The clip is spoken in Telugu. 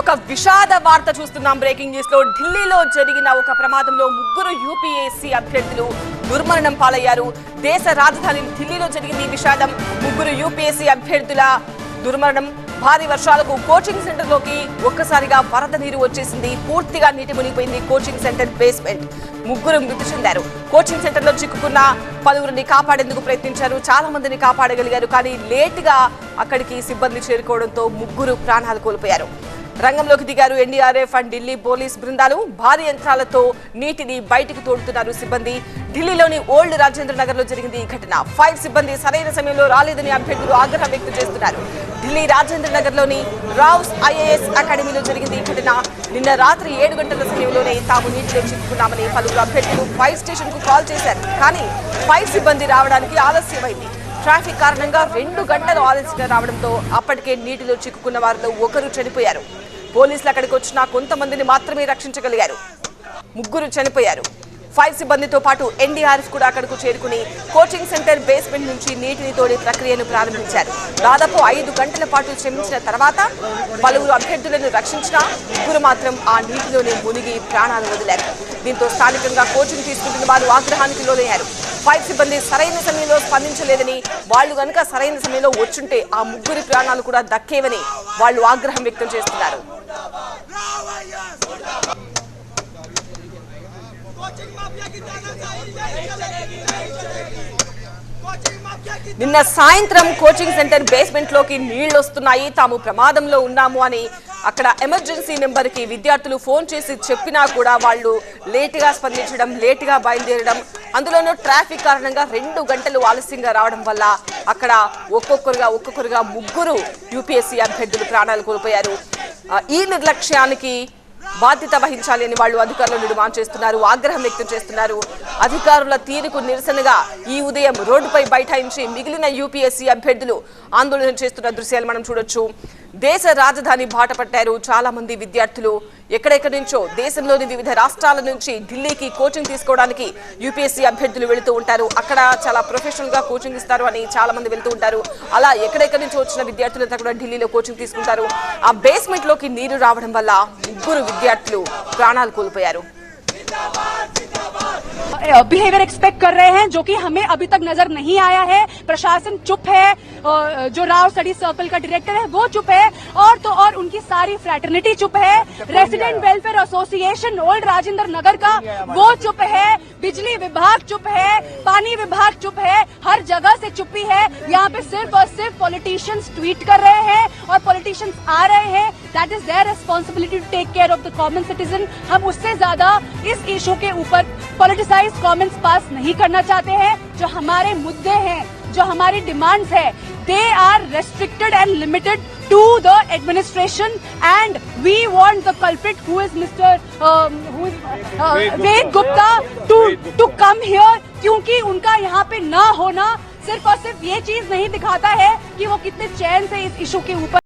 ఒక విషాద వార్త చూస్తున్నాం. బ్రేకింగ్ న్యూస్లో ఢిల్లీలో జరిగిన ఒక ప్రమాదంలో ముగ్గురు యూపీఎస్సీ అభ్యర్థులు దుర్మరణం పాలయ్యారు. దేశ రాజధాని ఢిల్లీలో జరిగింది ఈ విషాదం. ముగ్గురు యూపీఎస్సీ అభ్యర్థుల దుర్మరణం. భారీ వర్షాలకు కోచింగ్ సెంటర్లోకి ఒక్కసారిగా వరద నీరు వచ్చేసింది. పూర్తిగా నీటి మునిగిపోయింది కోచింగ్ సెంటర్ బేస్మెంట్. ముగ్గురు మృతి చెందారు. కోచింగ్ సెంటర్లో చిక్కుకున్న పలువురిని కాపాడేందుకు ప్రయత్నించారు. చాలా మందిని కాపాడగలిగారు కానీ లేటుగా అక్కడికి సిబ్బంది చేరుకోవడంతో ముగ్గురు ప్రాణాలు కోల్పోయారు. రంగంలోకి దిగారు ఎన్డీఆర్ఎఫ్ అండ్ ఢిల్లీ పోలీస్ బృందాలు. భారీ యంత్రాలతో నీటిని బయటికి తోడుతున్నారు సిబ్బంది. ఢిల్లీలోని ఓల్డ్ రాజేంద్ర నగర్లో జరిగింది ఈ ఘటన. ఫైర్ సిబ్బంది సరైన సమయంలో రాలేదని అభ్యర్థులు ఆగ్రహం వ్యక్తం చేస్తున్నారు. ఢిల్లీ రాజేంద్ర నగర్లోని రావ్స్ ఐఏఎస్ అకాడమీలో జరిగింది ఈ ఘటన. నిన్న రాత్రి ఏడు గంటల సమయంలోనే తాము నీటిలో చిక్కుకున్నామని పలువురు అభ్యర్థులు ఫైర్ స్టేషన్కు కాల్ చేశారు. కానీ ఫైర్ సిబ్బంది రావడానికి ఆలస్యమైంది. ట్రాఫిక్ కారణంగా రెండు గంటలు ఆలస్యంగా రావడంతో అప్పటికే నీటిలో చిక్కుకున్న వారిలో ఒకరు చనిపోయారు. పోలీసులు అక్కడికి వచ్చిన కొంతమందిని మాత్రమే రక్షించగలిగారు. ముగ్గురు చనిపోయారు. ఫైర్ సిబ్బందితో పాటు ఎన్డీఆర్ఎఫ్ కూడా అక్కడకు చేరుకుని కోచింగ్ సెంటర్ బేస్మెంట్ నుంచి నీటిని తోడే ప్రక్రియను ప్రారంభించారు. దాదాపు ఐదు గంటల పాటు శ్రమించిన తర్వాత పలువురు అభ్యర్థులను రక్షించిన ముగ్గురు మాత్రం ఆ నీటిలోనే మునిగి ప్రాణాలు వదిలారు. దీంతో స్థానికంగా కోచింగ్ తీసుకుంటున్న వారు ఆగ్రహానికి లోనయ్యారు. ఫైర్ సిబ్బంది సరైన సమయంలో స్పందించలేదని వాళ్ళు కనుక సరైన సమయంలో వచ్చుంటే ఆ ముగ్గురి ప్రాణాలు కూడా దక్కేవని వాళ్ళు ఆగ్రహం వ్యక్తం చేస్తున్నారు. నిన్న సాయంత్రం కోచింగ్ సెంటర్ బేస్మెంట్లోకి నీళ్ళు వస్తున్నాయి తాము ప్రమాదంలో ఉన్నాము అని అక్కడ ఎమర్జెన్సీ నెంబర్కి విద్యార్థులు ఫోన్ చేసి చెప్పినా కూడా వాళ్ళు లేటుగా స్పందించడం లేటుగా బయలుదేరడం అందులోనూ ట్రాఫిక్ కారణంగా రెండు గంటలు ఆలస్యంగా రావడం వల్ల అక్కడ ఒక్కొక్కరుగా ఒక్కొక్కరుగా ముగ్గురు యూపీఎస్సీ అభ్యర్థులు ప్రాణాలు కోల్పోయారు. ఈ నిర్లక్ష్యానికి బాధ్యత వహించాలి అని వాళ్ళు అధికారులను డిమాండ్ చేస్తున్నారు ఆగ్రహం వ్యక్తం చేస్తున్నారు. అధికారుల తీరుకు నిరసనగా ఈ ఉదయం రోడ్డుపై బైఠాయించి మిగిలిన యూపీఎస్సీ అభ్యర్థులు ఆందోళన చేస్తున్న దృశ్యాలు మనం చూడొచ్చు. దేశ రాజధాని బాట పట్టారు చాలా మంది విద్యార్థులు. ఎక్కడెక్కడి నుంచో దేశంలోని వివిధ రాష్ట్రాల నుంచి ఢిల్లీకి కోచింగ్ తీసుకోవడానికి యూపీఎస్సీ అభ్యర్థులు వెళుతూ ఉంటారు. అక్కడ చాలా ప్రొఫెషనల్గా కోచింగ్ ఇస్తారు అని చాలా మంది వెళ్తూ ఉంటారు. అలా ఎక్కడెక్కడి నుంచి వచ్చిన విద్యార్థులంతా కూడా ఢిల్లీలో కోచింగ్ తీసుకుంటారు. ఆ బేస్మెంట్లోకి నీరు రావడం వల్ల ముగ్గురు విద్యార్థులు ప్రాణాలు కోల్పోయారు. बिहेवियर एक्सपेक्ट कर रहे हैं जो कि हमें अभी तक नज़र नहीं आया है। प्रशासन चुप है जो राव स्टडी सर्कल का डायरेक्टर है वो चुप है और तो और उनकी सारी फ्रेटर्निटी चुप है। Resident welfare association old Rajendra Nagar का वो चुप है। बिजली विभाग चुप है पानी विभाग चुप है हर जगह से चुप्पी है। यहाँ पे सिर्फ़ और सिर्फ़ पॉलिटिशियंस ट्वीट कर रहे हैं और पॉलिटिशियंस आ रहे हैं। That is their responsibility to take care of the common citizen हम उससे ज़्यादा इस इशू के ऊपर पॉलिटिसाइज कमेंट्स पास नहीं करना चाहते हैं जो हमारे मुद्दे हैं जो हमारी डिमांड्स है they are restricted and limited to the administration and we want the culprit who is mister Ved Gupta to to come here क्योंकि उनका यहाँ पे ना होना सिर्फ़ और सिर्फ़ ये चीज़ नहीं दिखाता है कि वो कितने चैन से इस इशू के ऊपर